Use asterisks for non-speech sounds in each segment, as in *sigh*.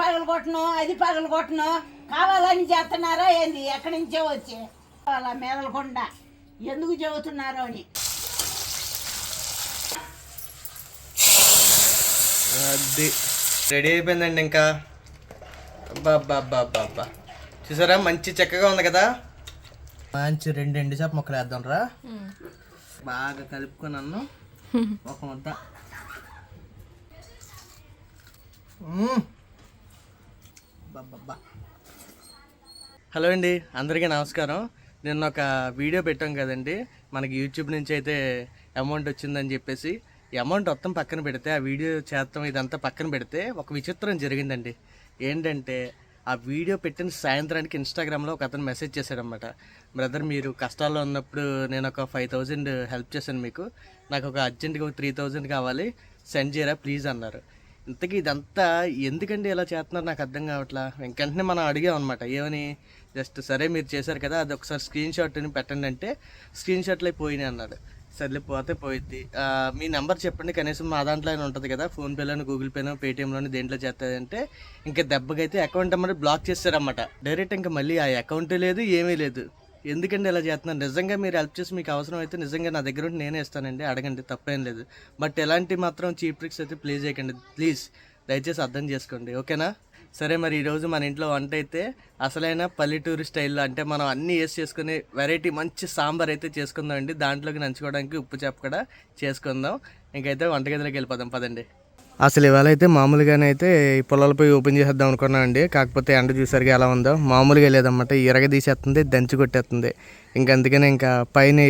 పగలు కొట్టను అది పగలు కొట్టను. కావాలని చేస్తున్నారా ఏంది? ఎక్కడి నుంచో వచ్చి. అలా మెదలకుండా. ఎందుకు చెబుతున్నారో అని. అది రెడీ అయిపోయిందండి ఇంకా. అబ్బా చూసారా? మంచి చక్కగా ఉంది కదా? మంచి రెండు ఎండు చేప మొక్కలు వేద్దాం రా. బాగా కలుపుకున్నాను *laughs* ఒక ముద్ద. *laughs* హలో అండి అందరికీ నమస్కారం. నిన్న ఒక వీడియో పెట్టాం కదండి. మనకి యూట్యూబ్ నుంచి అయితే అమౌంట్ వచ్చిందని చెప్పేసి అమౌంట్ మొత్తం పక్కన పెడితే ఆ వీడియో చేస్తాం ఇదంతా పక్కన పెడితే ఒక విచిత్రం జరిగిందండి. ఏంటంటే ఆ వీడియో పెట్టిన సాయంత్రానికి ఇన్స్టాగ్రామ్లో ఒక అతను మెసేజ్ చేశాడనమాట బ్రదర్ మీరు కష్టాల్లో ఉన్నప్పుడు నేను ఒక ఫైవ్ థౌజండ్ హెల్ప్ చేశాను మీకు. నాకు ఒక అర్జెంట్గా ఒక త్రీ థౌజండ్ కావాలి. సెండ్ చేయరా ప్లీజ్ అన్నారు. ఇంతకీ ఇదంతా ఎందుకండి ఇలా చేస్తున్నారు? నాకు అర్థం కావట్లా. వెంటనే మనం అడిగాం అనమాట ఏమని? జస్ట్ సరే మీరు చేశారు కదా అది ఒకసారి స్క్రీన్ షాట్ని పెట్టండి అంటే స్క్రీన్ షాట్లో పోయినాయి అన్నాడు. సర్లే పోతే పోయిద్ది. మీ నెంబర్ చెప్పండి కనీసం మా దాంట్లో అయినా ఉంటుంది కదా ఫోన్పేలోను గూగుల్ పేనో పేటిఎంలోను దేంట్లో చేస్తుందంటే ఇంకా దెబ్బకైతే అకౌంట్ అమ్మడి బ్లాక్ చేస్తారన్నమాట. డైరెక్ట్ ఇంకా మళ్ళీ ఆ అకౌంట్ లేదు ఏమీ లేదు. ఎందుకండి ఇలా చేస్తున్నారు నిజంగా మీరు హెల్ప్ చేసి మీకు అవసరం అయితే నిజంగా నా దగ్గర ఉండి నేనే ఇస్తానండి. అడగండి తప్పేం లేదు. బట్ ఎలాంటి మాత్రం చీప్ ట్రిక్స్ అయితే ప్లీజ్ చేయకండి. ప్లీజ్ దయచేసి అర్థం చేసుకోండి. ఓకేనా? సరే మరి ఈరోజు మన ఇంట్లో వంట అయితే అసలైన పల్లెటూరు స్టైల్లో అంటే మనం అన్నీ వేసి చేసుకుని వెరైటీ మంచి సాంబార్ అయితే చేసుకుందాం అండి దాంట్లోకి నంచుకోవడానికి ఉప్పు చేప కూడా చేసుకుందాం. ఇంకైతే వంటగదిలోకి వెళ్ళిపోదాం. పదండి. అసలు ఇవాళ అయితే మామూలుగానే అయితే ఈ పొలాలపై ఓపెన్ చేసేద్దాం అనుకున్నాం అండి. కాకపోతే ఎండ చూసరిగా ఎలా ఉందో. మామూలుగా లేదన్నమాట. ఇరగ తీసేస్తుంది దంచి కొట్టేస్తుంది ఇంక అందుకనే ఇంకా పైన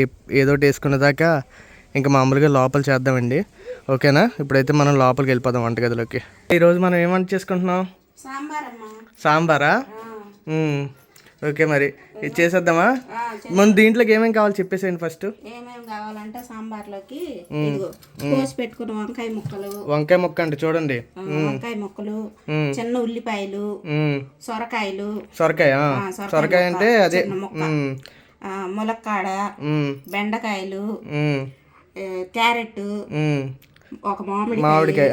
ఏదో ఒకటి వేసుకునే దాకా ఇంకా మామూలుగా లోపల చేద్దామండి. ఓకేనా? ఇప్పుడైతే మనం లోపలికి వెళ్ళిపోదాం వంటగదిలోకి. ఈరోజు మనం ఏం వంట చేసుకుంటున్నాం? సాంబార్. ఓకే మరి. ఇది చేసేద్దామా? ముందు దీంట్లోకి ఏమేమి కావాలి చెప్పేసేయండి ఫస్ట్ ఏమేమి కావాలంటే సాంబార్లోకి కోసి పెట్టుకున్న వంకాయ ముక్కలు. వంకాయ ముక్క అంటే చూడండి. వంకాయ ముక్కలు చిన్న ఉల్లిపాయలు. సొరకాయలు. సొరకాయ సొరకాయ అంటే అదే ములక్కాడ. బెండకాయలు క్యారెట్. ఒక మామిడి మామిడికాయ.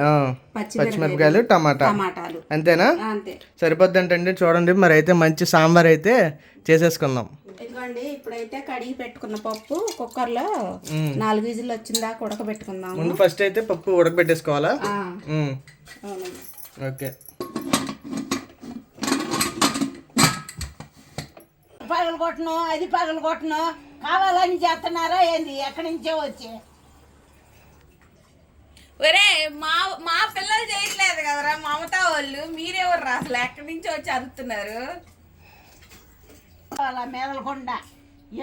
పచ్చిమిరపకాయలు టమాటా టమాటాలు. అంతేనా? ఆ, అంతే సరిపోద్దంటండి చూడండి మరి అయితే మంచి సాంబార్ అయితే చేసేసుకుందాం. ఇదిగోండి ఇప్పుడైతే కడిగి పెట్టుకున్న పప్పు కుక్కర్లో నాలుగు విజిల్ వచ్చిన దాకా ఉడకబెట్టుకుందాము. ముందు ఫస్ట్ అయితే పప్పు ఉడకబెట్టేసుకోవాలా. ఓకే. పగలు కొట్టను అది పగలు కొట్టను కావాలని చేస్తున్నారా ఏంది? ఎక్కడి నుంచో వచ్చి? ఒరే మా మా పిల్లలు చేయట్లేదు కదరా మమతా వాళ్ళు. మీరెవరు అసలు ఎక్కడి నుంచి వచ్చి అరుస్తున్నారు అలా మెదలకుండా.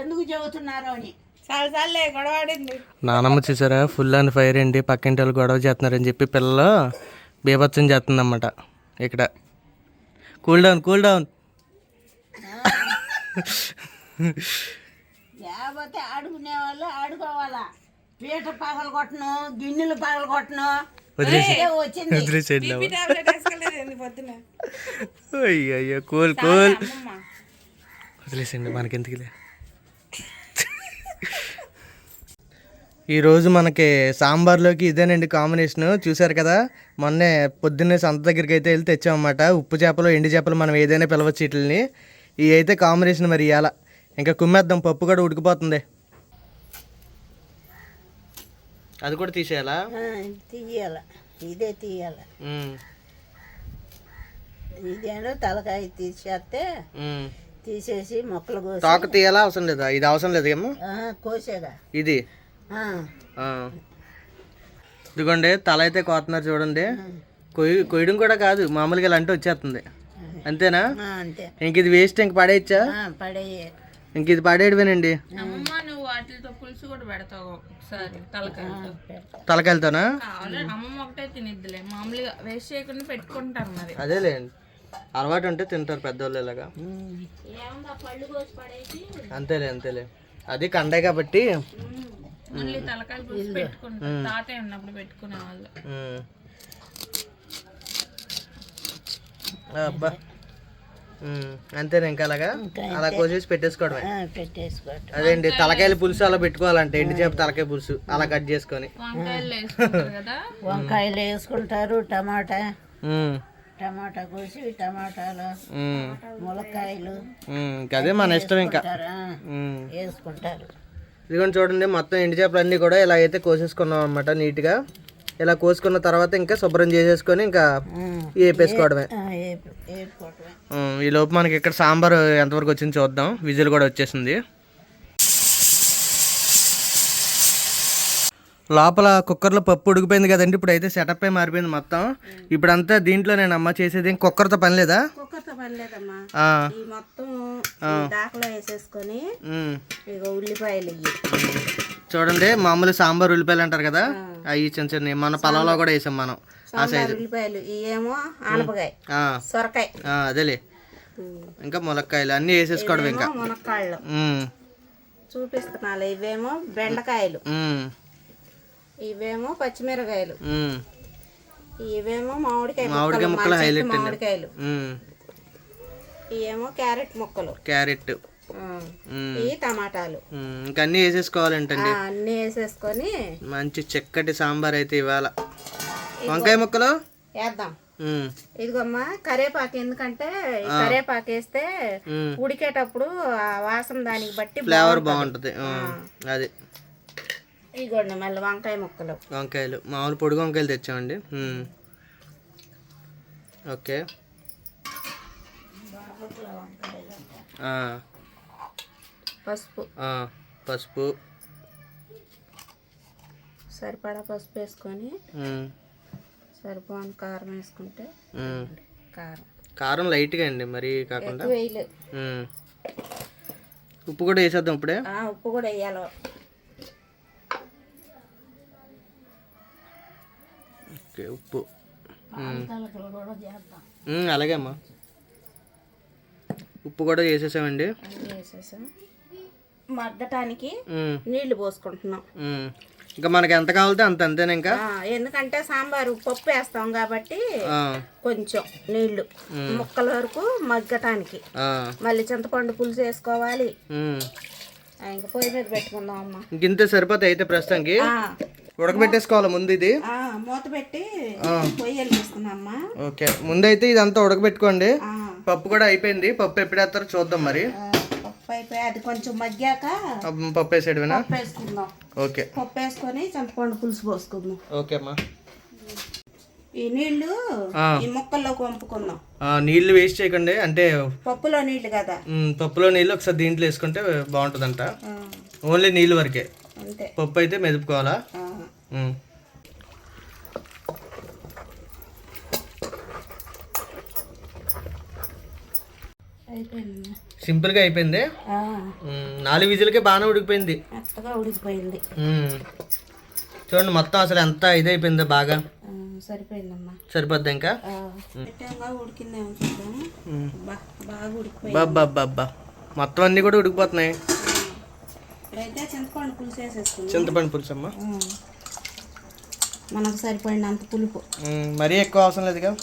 ఎందుకు చెబుతున్నారో అని. చాలా సార్లే గొడవాడింది నానమ్మ చూసారా ఫుల్ అండ్ ఫైర్ అండి పక్కింటి వాళ్ళు గొడవ చేస్తున్నారని చెప్పి పిల్లలు బీభత్సం చేస్తుందన్నమాట. ఇక్కడ. కూల్ డౌన్ కూల్ డౌన్ లేకపోతే ఆడుకునే వాళ్ళు ఆడుకోవాలా? పీట పగలు కొట్టను గిన్నెలు పగలు కొట్టను. వదిలేసేయండి అయ్యో అయ్యో కూల్ కూల్. మనకెందుకులే. ఈరోజు మనకి సాంబార్లోకి ఇదేనండి కాంబినేషన్. చూసారు కదా? మొన్నే పొద్దున్నే సంత దగ్గరికి అయితే వెళ్ళి తెచ్చామన్నమాట. ఉప్పు చేపలు ఎండు చేపలు మనం ఏదైనా పిలవచ్చు వీటిని ఇవి అయితే కాంబినేషన్ మరి ఇవాళ ఇంకా కుమ్మేద్దాం పప్పు కూడా ఉడికిపోతుంది. అది కూడా తీసేయాలా? తీయాల. ఇదే తీయాల. ఇదేనో తలకాయ తీసేస్తే. తీసేసి మొక్కలు కోసి తోక తీయాలా? అవసరం లేదా? ఇది అవసరం లేదు ఏమో? కోసేగా ఇది. ఇదిగోండి తల అయితే కోతున్నారు చూడండి. కొయ్య కొయ్యడం కూడా కాదు మామూలుగా ఇలా అంటే వచ్చేస్తుంది. అంతేనా? ఇంక ఇది వేస్ట్ ఇంక పడేయచ్చా? పడేయే. ఇంక ఇది పడేయడమేనండి అమ్మమ్మ నువ్వు వాటితో పులుసు కూడా పెడతావు ఒకసారి తలకాయతో తలకెళ్తానా ఆల్రెడీ అమ్మమ్మ ఒకటే తినిద్దిలే. మామూలుగా వేస్ట్ చేయకుండా పెట్టుకుంటారు మరి. అదేలేండి. అలవాటు ఉంటే తింటారు పెద్దవాళ్ళు ఇలాగా. అంతేలే అంతేలే. అది కండే కాబట్టి. అబ్బా. అంతేనా ఇంకా అలాగా? అలా కోసేసి పెట్టేసుకోవడమే. పెట్టేసుకోవటం. అదేంటి తలకాయల పులుసు అలా పెట్టుకోవాలంటే ఎండి చేప తలకాయ పులుసు అలా కట్ చేసుకొని. వంకాయలు వేసుకుంటారు కదా? వంకాయలు వేసుకుంటారు టమాటా. టమాటా కోసి టమాటాలు ములక్కాయలు. అదే మన ఇష్టం ఇంకా. వేసుకుంటారా? ఇదిగోండి చూడండి మొత్తం ఎండు చేపలు అన్నీ కూడా ఇలా అయితే కోసేసుకున్నాం అనమాట నీట్గా. ఇలా కోసుకున్న తర్వాత ఇంకా శుభ్రం చేసేసుకొని ఇంకా వేపేసుకోవడమే ఆ, వేపు- వేపుకోవటమే ఉమ్, ఈ లోపు మనకి ఇక్కడ సాంబార్ ఎంతవరకు వచ్చింది చూద్దాం. విజిల్ కూడా వచ్చేసింది. లోపల కుక్కర్లో పప్పు ఉడికిపోయింది కదండి. ఇప్పుడు అయితే సెటప్ అయి మారిపోయింది మొత్తం. ఇప్పుడంతా దీంట్లో నేను అమ్మ చేసేది కుక్కర్తో పని లేదా? కుక్కర్తో పని లేదమ్మా. ఆ, ఈ మొత్తం ఈ దాకలో వేసేసుకొని ఉమ్. ఇక ఉల్లిపాయలు ఇవి చూడండి మామూలు సాంబార్ ఉల్లిపాయలు అంటారు కదా? అవి చిన్న చిన్న మన పొలంలో కూడా వేసాం మనం. ఉల్లిపాయలు ఇవేమో ఆనపకాయ సొరకాయ. అదేలే. ఇంకా ములక్కాయలు అన్నీ వేసేసుకోవడం ఇంకా. మునక్కాళ్ళు ఉమ్, చూపిస్తున్నాను ఇవేమో బెండకాయలు. ఇవేమో పచ్చిమిరకాయలు. ఇవేమో మామిడికాయ మామిడికాయ ముక్కలు, హైలైట్ మామిడికాయలు. ఇవేమో క్యారెట్ ముక్కలు. క్యారెట్. ఇవి టమాటాలు. ఇంకా అన్నీ వేసేసుకోవాలంటండి. ఆ, అన్నీ వేసేసుకొని మంచి చక్కటి సాంబార్ అయితే ఇవాళ. వంకాయ ముక్కలు? వేద్దాం. ఇదిగోమ్మా కరేపాకు ఎందుకంటే కరేపాకు వేస్తే. ఉడికేటప్పుడు ఆ వాసన దానికి బట్టి ఫ్లేవర్ బాగుంటుంది. అది. ఇదిగోండి మళ్ళీ వంకాయ ముక్కలు. వంకాయలు. మామూలు పొడి వంకాయలు తెచ్చామండి. ఓకే. పసుపు. పసుపు. సరిపడా పసుపు వేసుకొని సరిపోని కారం వేసుకుంటే. కారం. కారం లైట్గా అండి మరీ కాకుండా. ఉప్పు కూడా వేసేద్దాం ఇప్పుడే. ఆ, ఉప్పు కూడా వేయాలి. ఓకే ఉప్పు. అలాగే అమ్మా. ఉప్పు కూడా వేసేసామండి వేసేసాం. మగ్గటానికి ఉమ్, నీళ్ళు పోసుకుంటున్నాం. ఇంకా మనకి ఎంత కావాలితే అంత అంతేనా ఇంకా? ఎందుకంటే సాంబారు పప్పు వేస్తాం కాబట్టి కొంచెం నీళ్ళు ముక్కల వరకు మగ్గటానికి. మళ్ళీ చింతపండు పులుసు వేసుకోవాలి. ఇంక పొయ్యి మీద పెట్టుకుందాం అమ్మ. సరిపోతాయి అయితే ప్రస్తుతానికి. ఉడకబెట్టేసుకోవాలి ముందు ఇది. మూత పెట్టి పొయ్యి ఓకే. ముందైతే ఇదంతా ఉడకబెట్టుకోండి. పప్పు కూడా అయిపోయింది. పప్పు ఎప్పుడు వేస్తారో చూద్దాం మరి. పప్పు అయిపోయి అది కొంచెం మగ్గాక పప్పు వేసేయడమేనా పప్పు వేసుకుందాం ఓకే. పప్పు వేసుకొని చింతపండు పులుసు పోసుకుందాం. ఓకే అమ్మా. ఈ నీళ్ళు. ఈ ముక్కల్లోకి వంపుకుందాం. ఆ, నీళ్ళు వేస్ట్ చేయకండి అంటే పప్పులో నీళ్ళు కదా. పప్పులో నీళ్ళు ఒకసారి దీంట్లో వేసుకుంటే బాగుంటుందంట. ఓన్లీ నీళ్ళు వరకే. అంతే. పప్పు అయితే మెదుపుకోవాలా. అయిపోయింది. సింపుల్గా అయిపోయింది. నాలుగు విజిల్కే బాగానే ఉడికిపోయింది. ఉడికిపోయింది. చూడండి మొత్తం అసలు ఎంత ఇదైపోయిందో బాగా. సరిపోయిందమ్మా. సరిపోద్ది ఇంకా? ఆ, పెట్టాక ఉడికిందేమో చూద్దాం బా బాగా ఉడికిపోయింది. బాబ్బా మొత్తం అన్నీ కూడా ఉడికిపోతున్నాయి. చింతపండు పులుసు అమ్మ మనకు సరిపడినంత పులుపు. మరీ ఎక్కువ అవసరం లేదుగా?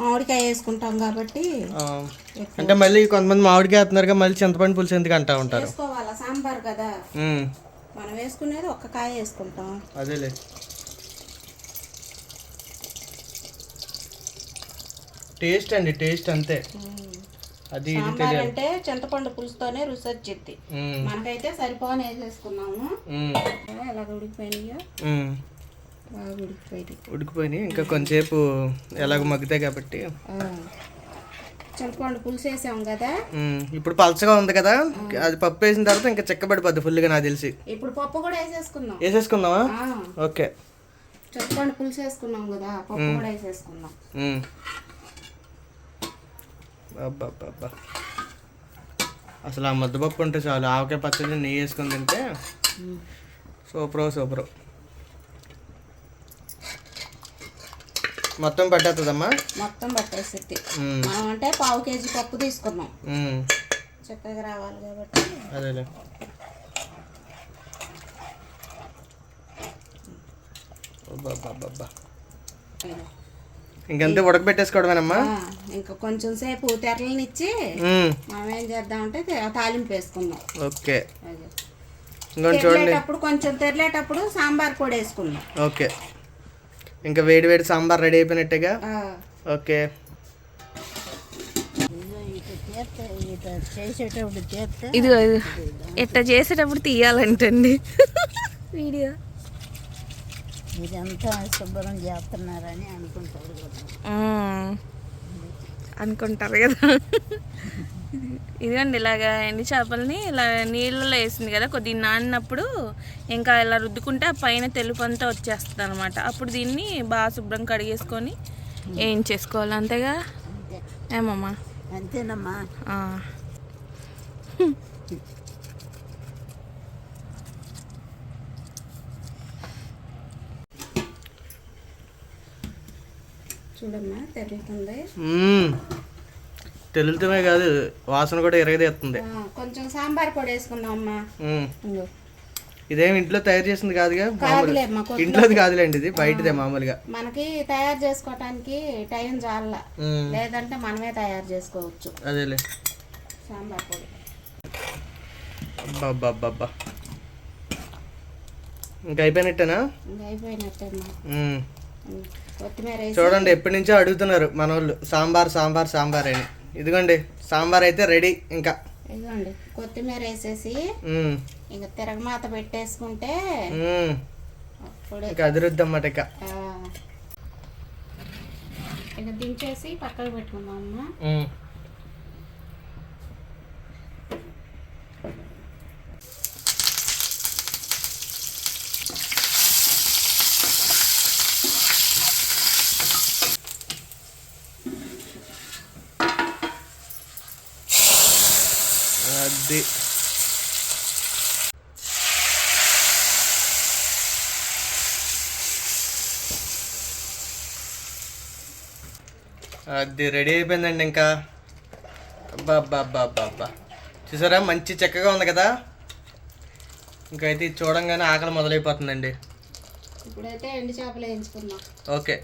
మామిడికాయ వేసుకుంటాం కాబట్టి. అంటే మళ్ళీ కొంతమంది మామిడికాయ వేస్తున్నారుగా మళ్ళీ చింతపండు పులుసు ఎందుకు అంటా ఉంటారు? వేసుకోవాలా? సాంబార్ కదా. మనం వేసుకునేది ఒక్క కాయ వేసుకుంటాం. అదేలే. టేస్ట్ అండి టేస్ట్ అంతే. అది సాంబార్ అంటే చింతపండు పులుసుతోనే రుచి వచ్చింది మనకైతే సరిపోని వేసేసుకున్నాము ఎలాగ ఉడికిపోయినాయో. ఉడికిపోయినాయి. ఇంకా కొంచెంసేపు ఎలాగో మగ్గుతాయి కాబట్టి. చింతపండు పులుసు వేసాం కదా. ఇప్పుడు పలచగా ఉంది కదా. అది పప్పు వేసిన తర్వాత ఇంకా చెక్కబడిపోద్ది ఫుల్గా నాకు తెలిసి. ఇప్పుడు పప్పు కూడా వేసేసుకుందాం. వేసేసుకుందామా? ఓకే. చింతపండు పులుసు వేసుకున్నాం కదా. పప్పు కూడా వేసేసుకుందాం. అబ్బా అసలు ఆ ముద్దపప్పు ఉంటే చాలు. ఆవకాయ పచ్చడి నెయ్యి వేసుకొని తింటే సూపర్ సూపర్. మొత్తం పట్టేస్తుందమ్మా మొత్తం పట్టేసిద్ది. మనం అంటే పావు కేజీ పప్పు తీసుకున్నాం. చక్కగా రావాలి కాబట్టి. అదేలే. ఇంకంతే ఉడకబెట్టేసుకోవడమేనమ్మా? ఇంకా కొంచెం సేపు తెరలనిచ్చి మనం ఏం చేద్దామంటే తాలింపు వేసుకుందాం. ఓకే. చూడండి. తెరలేటప్పుడు కొంచెం తెరలేటప్పుడు సాంబార్ పొడి వేసుకుందాం. ఓకే. ఇంకా వేడి వేడి సాంబార్ రెడీ అయిపోయినట్టేగా? ఆ, ఓకే. ఇదిగో ఎట్లా చేసేటప్పుడు తీయాలంటండి. వీడియో. ఇదంతా శుభ్రం చేస్తున్నారని అనుకుంటారు అనుకుంటారు కదా. ఇదిగోండి ఇలాగా ఎండి చేపల్ని ఇలా నీళ్ళలో వేసింది కదా కొద్దిగా నానినప్పుడు ఇంకా ఇలా రుద్దుకుంటే ఆ పైన తెలుపు అంతా వచ్చేస్తుంది అనమాట అప్పుడు దీన్ని బాగా శుభ్రం కడిగేసుకొని ఏం చేసుకోవాలి అంతేగా? అంతే ఏమమ్మా? అంతేనమ్మా. ఆ. చూడమ్మా తెలుస్తుంది. తెలుగుతమే కాదు వాసన కూడా ఎరగదీస్తుంది ఆ, కొంచెం సాంబార్ పొడి వేసుకుందాం అమ్మా. ఇదేం ఇంట్లో తయారు చేసింది కాదుగా? ఇంట్లోది కాదులేండి ఇది బయటదే మామూలుగా. మనకి తయారు చేసుకోవటానికి టైం చాలా. లేదంటే మనమే తయారు చేసుకోవచ్చు. అదేలే. సాంబార్ పొడి. అబ్బా ఇంకా అయిపోయినట్టేనా? చూడండి ఎప్పటి నుంచో అడుగుతున్నారు మన వాళ్ళు సాంబార్ సాంబార్ సాంబార్ అని. ఇదిగోండి సాంబార్ అయితే రెడీ ఇంకా. ఇదిగోండి కొత్తిమీర వేసేసి. ఇంకా తిరగమాత పెట్టేసుకుంటే ఇంకా అదిరుద్ది అన్నమాట ఇక ఇక దించేసి పక్కకు పెట్టుకుందాం అమ్మ మ్మ్. అది అది రెడీ అయిపోయిందండి ఇంకా. అబ్బా అబ్బా అబ్బా అబ్బా అబ్బా చూసారా? మంచి చక్కగా ఉంది కదా? ఇంకైతే ఇది చూడంగానే ఆకలి మొదలైపోతుందండి. ఇప్పుడైతే ఎండు చేపలు వేయించుకుందాం. ఓకే.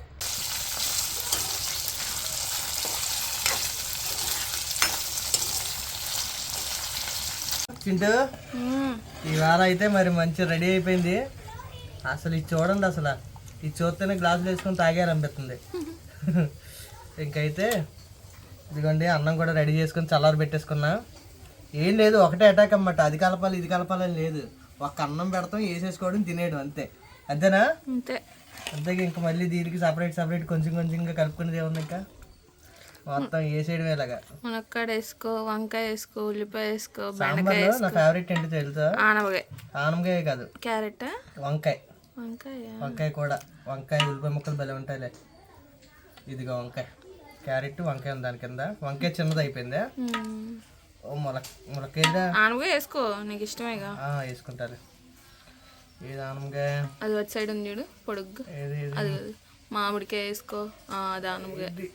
చింటూ అయితే మరి మంచి రెడీ అయిపోయింది. అసలు ఇది చూడండి అసలు. ఇది చూస్తేనే గ్లాసులు వేసుకొని తాగారనిపిస్తుంది *laughs* ఇంకైతే ఇదిగోండి అన్నం కూడా రెడీ చేసుకొని చల్లారి పెట్టేసుకున్నా. ఏం లేదు ఒకటే అటాక్ అన్నమాట. అది కలపాలి ఇది కలపాలని లేదు. ఒక్క అన్నం పెడతాం వేసేసుకోవడం తినేయడం అంతే. అంతేనా? అంతే. అంతేగా ఇంకా మళ్ళీ దీనికి సపరేట్ సపరేట్ కొంచెం కొంచెంగా కలుపుకునేది ఏముంది ఇంకా? మొత్తం వేసేయడమే ఇలాగా. మునక్కాడ వేసుకో వంకాయ వేసుకో ఉల్లిపాయ వేసుకో బెండకాయ నా ఫేవరెట్ ఏంటి తెలుసా? ఆనవకాయ ఆనమకాయ కాదు. క్యారెట్? వంకాయ. వంకాయ? వంకాయ కూడా. వంకాయ ఉల్లిపాయ ముక్కలు భలే ఉంటాయిలే. ఇదిగో వంకాయ. క్యారెట్ వంకాయ ఉంది దాని కింద. వంకాయ చిన్నది అయిపోయిందా. ఓ మొలక మొలకేదా? ఆనవకాయ వేసుకో నీకు ఇష్టమేగా. వేసుకుంటారు ఏది ఆనమకాయ అది వచ్చి సైడ్ ఉంది చూడు పొడుగ్గా? అది మామిడికాయ వేసుకో. అది ఆనవకాయ ఇది.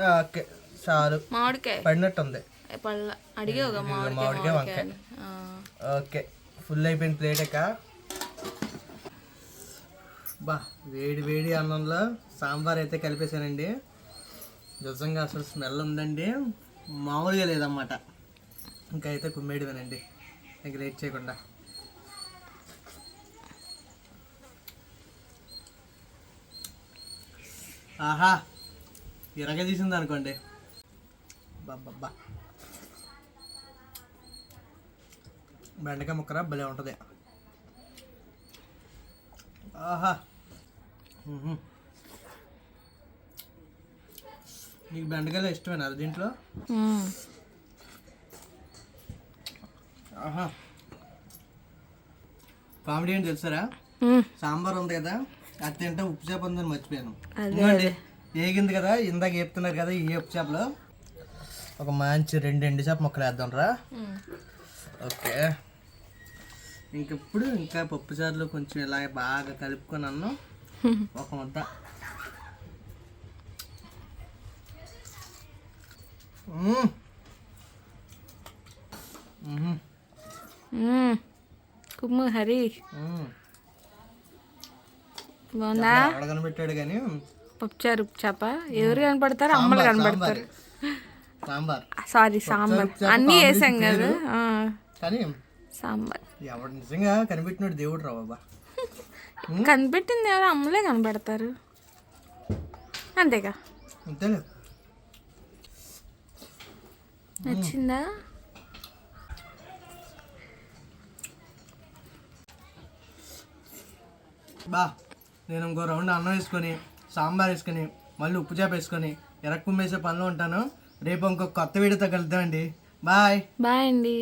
ఆ, ఓకే. చాలు. మామిడికాయ. పడినట్టు ఉంది. పళ్ళ అడిగావుగా మామిడికాయ. ఆ. ఓకే. ఫుల్ అయిపోయింది ప్లేట్ ఎక్క బా వేడి వేడి అన్నంలో సాంబార్ అయితే కలిపేశానండి. నిజంగా అసలు స్మెల్ ఉందండి. మామూలుగా లేదన్నమాట. ఇంకా అయితే కుమ్మేయడమేనండి ఇంకా లేట్ చేయకుండా. ఆహా! ఇరగ తీసింది అనుకోండి. బాబ్బా బెండకాయ ముక్కర? భలే ఉంటుంది. ఆహా! నీకు బెండకాయలు ఇష్టమేనా దీంట్లో. ఆహా. కామెడీ ఏంటి తెలుసారా. సాంబార్ ఉంది కదా అది తింటే ఉప్పు చేప ఉందని మర్చిపోయాను. ఏగింది కదా ఇందాక చెప్తున్నారు కదా ఈ ఉప్పు చేపలు. ఒక మంచి రెండు ఎండు చేప ముక్కలు వేద్దాం రా. ఓకే. ఇంకప్పుడు ఇంకా పప్పు చారులో కొంచెం ఇలా బాగా కలుపుకొని అన్నం. *laughs* ఒక ముద్ద. కుమ్ము హరి. బాగుందా కానీ. పప్పుచారు చేప. ఎవరు కనపడతారు? అమ్మలు కనపడతారు. సాంబార్. సారీ సాంబార్. అన్నీ వేసాం కదా. కానీ సాంబార్. నిజంగా కనిపెట్టినాడు దేవుడు రా బాబా. కనిపెట్టింది ఎవరు? అమ్మలే కనపడతారు. అంతేగా. అంతేలే. నచ్చిందా? బా నేను ఇంకో రౌండ్ అన్నం వేసుకొని సాంబార్ వేసుకొని మళ్ళీ ఉప్పు చేప వేసుకొని ఎరక్కుమ్మేసే పనిలో ఉంటాను. రేపు ఇంకొక కొత్త వీడియోతో కలుద్దామండి. బాయ్. బాయ్ అండి.